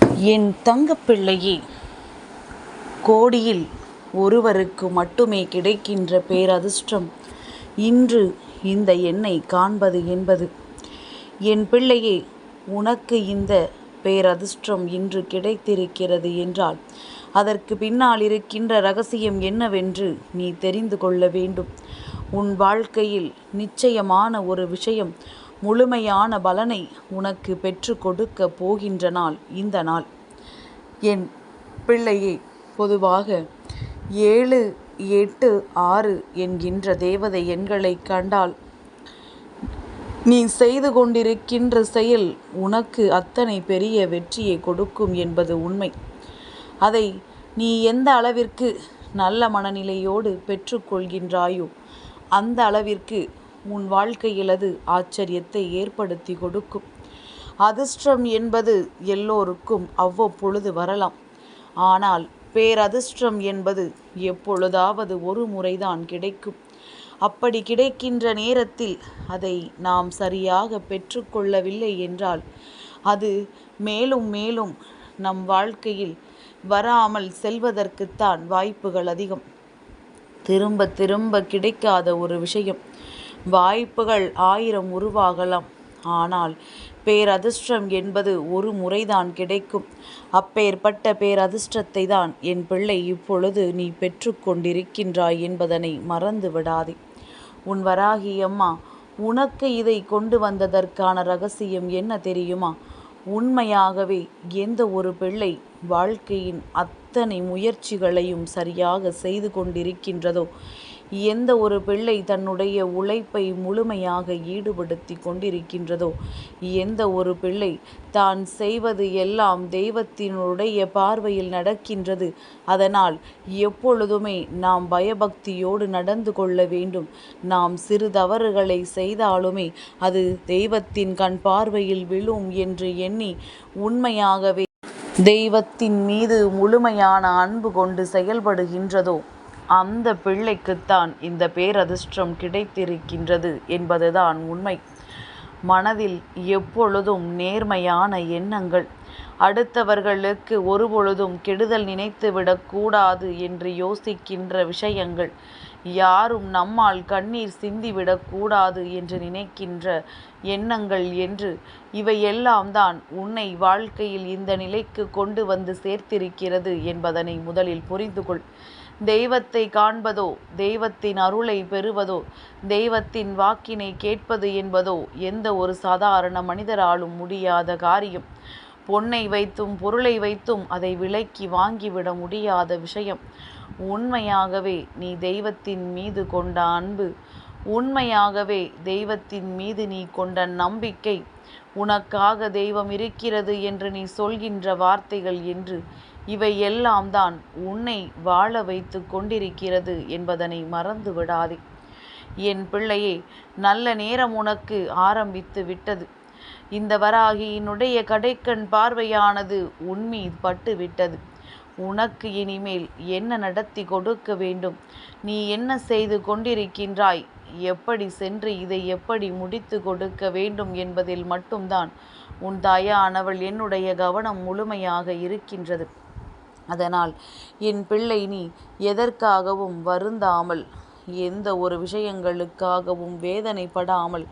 என் தங்கப்பிள்ளையே கோடியில் ஒருவருக்கு மட்டுமே கிடைக்கின்ற பேரதிர்ஷ்டம். இன்று இந்த எண்ணை காண்பது என்பது. என் பிள்ளையே உனக்கு இந்த பேரதிர்ஷ்டம் இன்று கிடைத்திருக்கிறது என்றால் அதற்கு பின்னால் இருக்கின்ற ரகசியம் என்னவென்று நீ தெரிந்து கொள்ள வேண்டும். உன் வாழ்க்கையில் நிச்சயமான ஒரு விஷயம் முழுமையான பலனை உனக்கு பெற்று கொடுக்க போகின்ற நாள் இந்த நாள். என் பிள்ளையே பொதுவாக ஏழு எட்டு ஆறு என்கின்ற தேவதை எண்களை கண்டால் நீ செய்து கொண்டிருக்கின்ற செயல் உனக்கு அத்தனை பெரிய வெற்றியை கொடுக்கும் என்பது உண்மை. அதை நீ எந்த அளவிற்கு நல்ல மனநிலையோடு பெற்றுக்கொள்கின்றாயோ அந்த அளவிற்கு உன் வாழ்க்கையில் அது ஆச்சரியத்தை ஏற்படுத்தி கொடுக்கும். அதிர்ஷ்டம் என்பது எல்லோருக்கும் அவ்வப்பொழுது வரலாம். ஆனால் பேரதிர்ஷ்டம் என்பது எப்பொழுதாவது ஒரு முறைதான் கிடைக்கும். அப்படி கிடைக்கின்ற நேரத்தில் அதை நாம் சரியாக பெற்றுக்கொள்ளவில்லை என்றால் அது மேலும் மேலும் நம் வாழ்க்கையில் வராமல் செல்வதற்குத்தான் வாய்ப்புகள் அதிகம். திரும்ப திரும்ப கிடைக்காத ஒரு விஷயம். வாய்ப்புகள் ஆயிரம் உருவாகலாம். ஆனால் பேரதிர்ஷ்டம் என்பது ஒரு முறைதான் கிடைக்கும். அப்பேற்பட்ட பேரதிர்ஷ்டத்தை தான் என் பிள்ளை இப்பொழுது நீ பெற்றுக்கொண்டிருக்கின்றாய் என்பதனை மறந்து விடாதே. உன் வராகி அம்மா உனக்கு இதை கொண்டு வந்ததற்கான ரகசியம் என்ன தெரியுமா? உண்மையாகவே எந்த ஒரு பிள்ளை வாழ்க்கையின் அத்தனை முயற்சிகளையும் சரியாக செய்து கொண்டிருக்கின்றதோ எந்த ஒரு பிள்ளை தன்னுடைய உழைப்பை முழுமையாக ஈடுபடுத்தி கொண்டிருக்கின்றதோ எந்த ஒரு பிள்ளை தான் செய்வது எல்லாம் தெய்வத்தினுடைய பார்வையில் நடக்கின்றது. அதனால் எப்பொழுதுமே நாம் பயபக்தியோடு நடந்து கொள்ள வேண்டும். நாம் சிறு தவறுகளை செய்தாலுமே அது தெய்வத்தின் கண் பார்வையில் விழும் என்று எண்ணி உண்மையாகவே தெய்வத்தின் மீது முழுமையான அன்பு கொண்டு செயல்படுகின்றதோ அந்த பிள்ளைக்குத்தான் இந்த பேரதிர்ஷ்டம் கிடைத்திருக்கின்றது என்பதுதான் உண்மை. மனதில் எப்பொழுதும் நேர்மையான எண்ணங்கள். அடுத்தவர்களுக்கு ஒருபொழுதும் கெடுதல் நினைத்துவிடக்கூடாது என்று யோசிக்கின்ற விஷயங்கள். யாரும் நம்மால் கண்ணீர் சிந்திவிடக்கூடாது என்று நினைக்கின்ற எண்ணங்கள் என்று இவையெல்லாம் தான் உன்னை வாழ்க்கையில் இந்த நிலைக்கு கொண்டு வந்து சேர்த்திருக்கிறது என்பதனை முதலில் புரிந்து கொள் தெய்வத்தை காண்பதோ தெய்வத்தின் அருளை பெறுவதோ தெய்வத்தின் வாக்கினை கேட்பது என்பதோ எந்த ஒரு சாதாரண மனிதராலும் முடியாத காரியம். பொன்னை வைத்தும் பொருளை வைத்தும் அதை விலைக்கு வாங்கிவிட முடியாத விஷயம். உண்மையாகவே நீ தெய்வத்தின் மீது கொண்ட அன்பு. உண்மையாகவே தெய்வத்தின் மீது நீ கொண்ட நம்பிக்கை. உனக்காக தெய்வம் இருக்கிறது என்று நீ சொல்கின்ற வார்த்தைகள் என்று இவை எல்லாம் தான் உன்னை வாழ வைத்து கொண்டிருக்கிறது என்பதனை மறந்து விடாதே. என் பிள்ளையே நல்ல நேரம் உனக்கு ஆரம்பித்து விட்டது. இந்த வராகியினுடைய கடைக்கண் பார்வையானது உன்மீது பட்டு விட்டது. உனக்கு இனிமேல் என்ன நடத்தி கொடுக்க வேண்டும்? நீ என்ன செய்து கொண்டிருக்கின்றாய்? எப்படி சென்று இதை எப்படி முடித்து கொடுக்க வேண்டும் என்பதில் மட்டும்தான் உன் தாயானவள் என்னுடைய கவனம் முழுமையாக இருக்கின்றது. அதனால் என் பிள்ளை நீ எதற்காகவும் வருந்தாமல் எந்த ஒரு விஷயங்களுக்காகவும் வேதனைப்படாமல்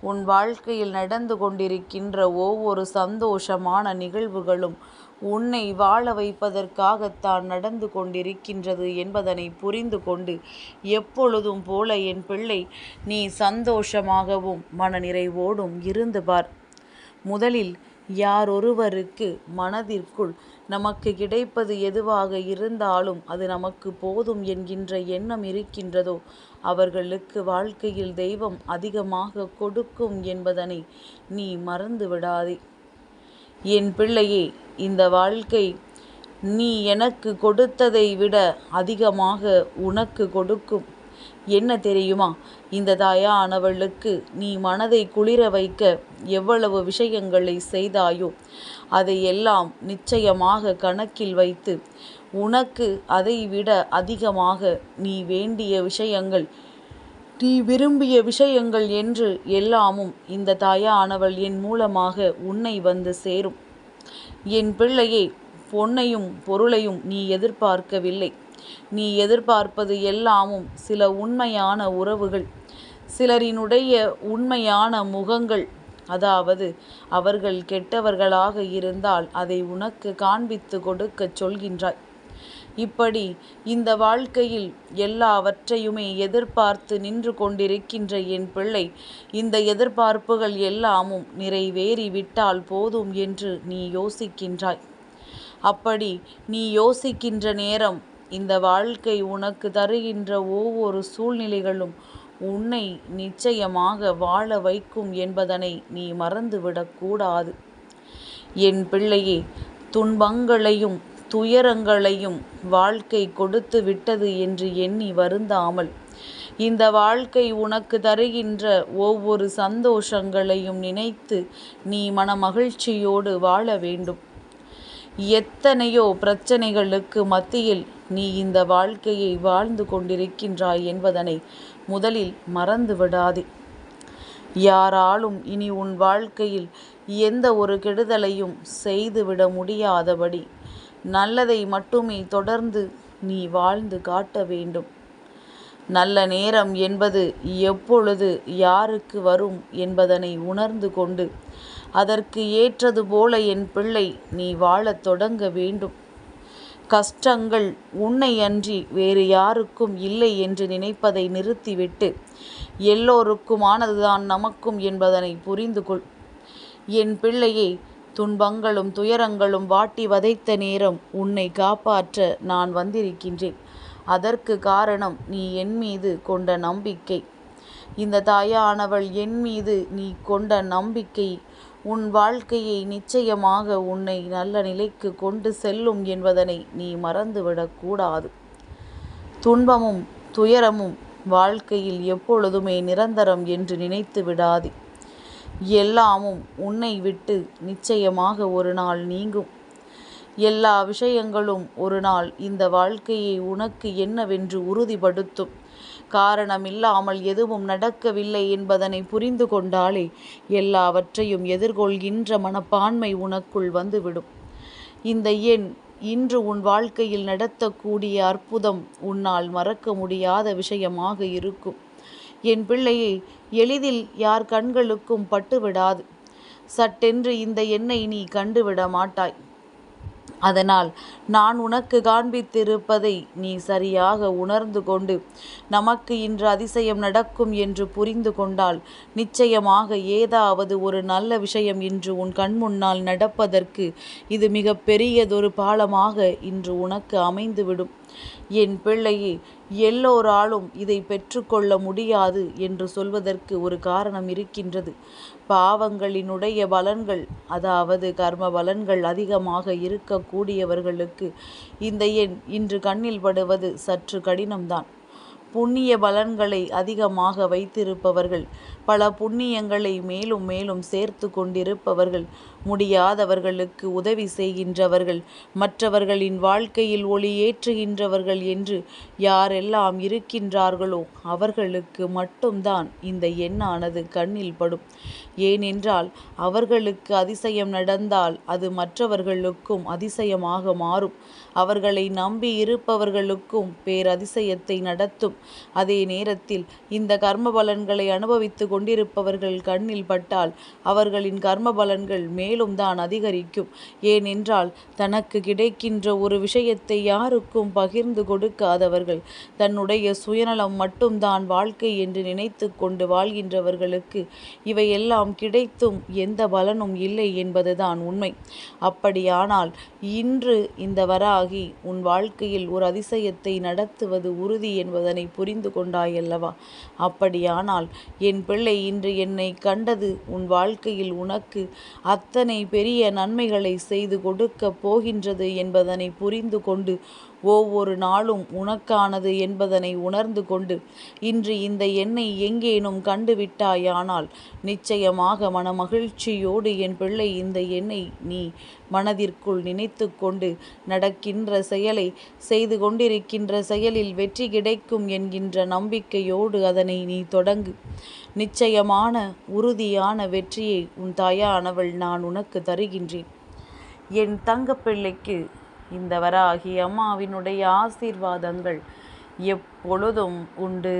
உன் வாழ்க்கையில் நடந்து கொண்டிருக்கின்ற ஒவ்வொரு சந்தோஷமான நிகழ்வுகளும் உன்னை வாழ வைப்பதற்காகத்தான் நடந்து கொண்டிருக்கின்றது என்பதனை புரிந்து கொண்டு எப்பொழுதும் போல என் பிள்ளை நீ சந்தோஷமாகவும் மனநிறைவோடும் இருந்து பார். முதலில் யாரொருவருக்கு மனதிற்குள் நமக்கு கிடைப்பது எதுவாக இருந்தாலும் அது நமக்கு போதும் என்கின்ற எண்ணம் இருக்கின்றதோ? அவர்களுக்கு வாழ்க்கையில் தெய்வம் அதிகமாக கொடுக்கும் என்பதனை நீ மறந்து விடாதே என் பிள்ளையே இந்த வாழ்க்கை நீ எனக்கு கொடுத்ததை விட அதிகமாக உனக்கு கொடுக்கும். என்ன தெரியுமா? இந்த தாயானவளுக்கு நீ மனதை குளிர வைக்க எவ்வளவு விஷயங்களை செய்தாயோ அதையெல்லாம் நிச்சயமாக கணக்கில் வைத்து உனக்கு அதை விட அதிகமாக நீ வேண்டிய விஷயங்கள் நீ விரும்பிய விஷயங்கள் என்று எல்லாமும் இந்த தாயானவள் என் மூலமாக உன்னை வந்து சேரும். என் பிள்ளையே பொன்னையும் பொருளையும் நீ எதிர்பார்க்கவில்லை. நீ எதிர்பார்ப்பது எல்லாமும் சில உண்மையான உறவுகள் சிலரினுடைய உண்மையான முகங்கள். அதாவது அவர்கள் கெட்டவர்களாக இருந்தால் அதை உனக்கு காண்பித்து கொடுக்கச் சொல்கின்றாய். இப்படி இந்த வாழ்க்கையில் எல்லாவற்றையுமே எதிர்பார்த்து நின்று கொண்டிருக்கின்ற என் பிள்ளை இந்த எதிர்பார்ப்புகள் எல்லாமும் நிறைவேறிவிட்டால் போதும் என்று நீ யோசிக்கின்றாய். அப்படி நீ யோசிக்கின்ற நேரம் இந்த வாழ்க்கை உனக்கு தருகின்ற ஒவ்வொரு சூழ்நிலைகளும் உன்னை நிச்சயமாக வாழ வைக்கும் என்பதனை நீ மறந்துவிடக்கூடாது என் பிள்ளையே துன்பங்களையும் துயரங்களையும் வாழ்க்கை கொடுத்து விட்டது என்று எண்ணி வருந்தாமல் இந்த வாழ்க்கை உனக்கு தருகின்ற ஒவ்வொரு சந்தோஷங்களையும் நினைத்து நீ மனமகிழ்ச்சியோடு வாழ வேண்டும். எத்தனையோ பிரச்சனைகளுக்கு மத்தியில் நீ இந்த வாழ்க்கையை வாழ்ந்து கொண்டிருக்கின்றாய் என்பதனை முதலில் மறந்து விடாதே. யாராலும் இனி உன் வாழ்க்கையில் எந்த ஒரு கெடுதலையும் செய்துவிட முடியாதபடி நல்லதை மட்டுமே தொடர்ந்து நீ வாழ்ந்து காட்ட வேண்டும். நல்ல நேரம் என்பது எப்பொழுது யாருக்கு வரும் என்பதனை உணர்ந்து கொண்டு அதற்கு ஏற்றது போல என் பிள்ளை நீ வாழத் தொடங்க வேண்டும். கஷ்டங்கள் உன்னை அன்றி வேறு யாருக்கும் இல்லை என்று நினைப்பதை நிறுத்திவிட்டு எல்லோருக்குமானதுதான் நமக்கும் என்பதனை புரிந்து கொள் என் பிள்ளையை துன்பங்களும் துயரங்களும் வாட்டி வதைத்த நேரம் உன்னை காப்பாற்ற நான் வந்திருக்கின்றேன். அதற்கு காரணம் நீ என் மீது கொண்ட நம்பிக்கை. இந்த தாயானவள் என் மீது நீ கொண்ட நம்பிக்கை. உன் வாழ்க்கையை நிச்சயமாக உன்னை நல்ல நிலைக்கு கொண்டு செல்லும் என்பதனை நீ மறந்துவிடக்கூடாது துன்பமும் துயரமும் வாழ்க்கையில் எப்பொழுதுமே நிரந்தரம் என்று நினைத்து விடாதே. எல்லாமும் உன்னை விட்டு நிச்சயமாக ஒரு நாள் நீங்கும். எல்லா விஷயங்களும் ஒரு நாள் இந்த வாழ்க்கையை உனக்கு என்னவென்று உறுதிப்படுத்தும். காரணமில்லாமல் எதுவும் நடக்கவில்லை என்பதனை புரிந்து கொண்டாலே எல்லாவற்றையும் எதிர்கொள்கின்ற மனப்பான்மை உனக்குள் வந்துவிடும். இந்த எண் இன்று உன் வாழ்க்கையில் நடத்தக்கூடிய அற்புதம் உன்னால் மறக்க முடியாத விஷயமாக இருக்கும். என் பிள்ளையை எளிதில் யார் கண்களுக்கும் பட்டுவிடாது. சட்டென்று இந்த எண்ணை நீ கண்டுவிட மாட்டாய். அதனால் நான் உனக்கு காண்பித்திருப்பதை நீ சரியாக உணர்ந்து கொண்டு நமக்கு இன்று அதிசயம் நடக்கும் என்று புரிந்து கொண்டால் நிச்சயமாக ஏதாவது ஒரு நல்ல விஷயம் இன்று உன் கண்முன்னால் நடப்பதற்கு இது மிக பெரியதொரு பாலமாக இன்று உனக்கு அமைந்துவிடும். என் பிள்ளையே எல்லோராலும் இதை பெற்றுக்கொள்ள முடியாது என்று சொல்வதற்கு ஒரு காரணம் இருக்கின்றது. பாவங்களினுடைய பலன்கள் அதாவது கர்ம பலன்கள் அதிகமாக இருக்கக்கூடியவர்களுக்கு இந்த எண் இன்று கண்ணில் படுவது சற்று கடினம்தான். புண்ணிய பலன்களை அதிகமாக வைத்திருப்பவர்கள் பல புண்ணியங்களை மேலும் மேலும் சேர்த்து கொண்டிருப்பவர்கள் முடியாதவர்களுக்கு உதவி செய்கின்றவர்கள் மற்றவர்களின் வாழ்க்கையில் ஒளியேற்றுகின்றவர்கள் என்று யாரெல்லாம் இருக்கின்றார்களோ அவர்களுக்கு மட்டும்தான் இந்த எண்ணானது கண்ணில் படும். ஏனென்றால் அவர்களுக்கு அதிசயம் நடந்தால் அது மற்றவர்களுக்கும் அதிசயமாக மாறும். அவர்களை நம்பி இருப்பவர்களுக்கும் பேரதிசயத்தை நடத்தும். அதே நேரத்தில் இந்த கர்ம பலன்களை அனுபவித்து கொண்டிருப்பவர்கள் கண்ணில் பட்டால் அவர்களின் கர்ம பலன்கள் மேலும் தான் அதிகரிக்கும். ஏனென்றால் தனக்கு கிடைக்கின்ற ஒரு விஷயத்தை யாருக்கும் பகிர்ந்து கொடுக்காதவர்கள் தன்னுடைய சுயநலம் மட்டும்தான் வாழ்க்கை என்று நினைத்து கொண்டு வாழ்கின்றவர்களுக்கு இவையெல்லாம் கிடைத்தும் எந்த பலனும் இல்லை என்பதுதான் உண்மை. அப்படியானால் இன்று இந்த வராகி உன் வாழ்க்கையில் ஒரு அதிசயத்தை நடத்துவது உறுதி என்பதனை புரிந்து கொண்டாயல்லவா? அப்படியானால் என் பிள்ளை இன்று என்னை கண்டது. உன் வாழ்க்கையில் உனக்கு அத்தனை பெரிய நன்மைகளை செய்து கொடுக்கப் போகின்றது என்பதனை புரிந்து கொண்டு ஒவ்வொரு நாளும் உனக்கானது என்பதனை உணர்ந்து கொண்டு இன்று இந்த எண்ணை எங்கேனும் கண்டுவிட்டாயானால் நிச்சயமாக மனமகிழ்ச்சியோடு என் பிள்ளை இந்த எண்ணை நீ மனதிற்குள் நினைத்து கொண்டு நடக்கின்ற செயலை செய்து கொண்டிருக்கின்ற செயலில் வெற்றி கிடைக்கும் என்கின்ற நம்பிக்கையோடு அதனை நீ தொடங்கு. நிச்சயமான உறுதியான வெற்றியை உன் தாயானவள் நான் உனக்கு தருகின்றேன். என் தங்கப்பிள்ளைக்கு இந்த வராகி அம்மாவினுடைய ஆசீர்வாதங்கள் எப்பொழுதும் உண்டு.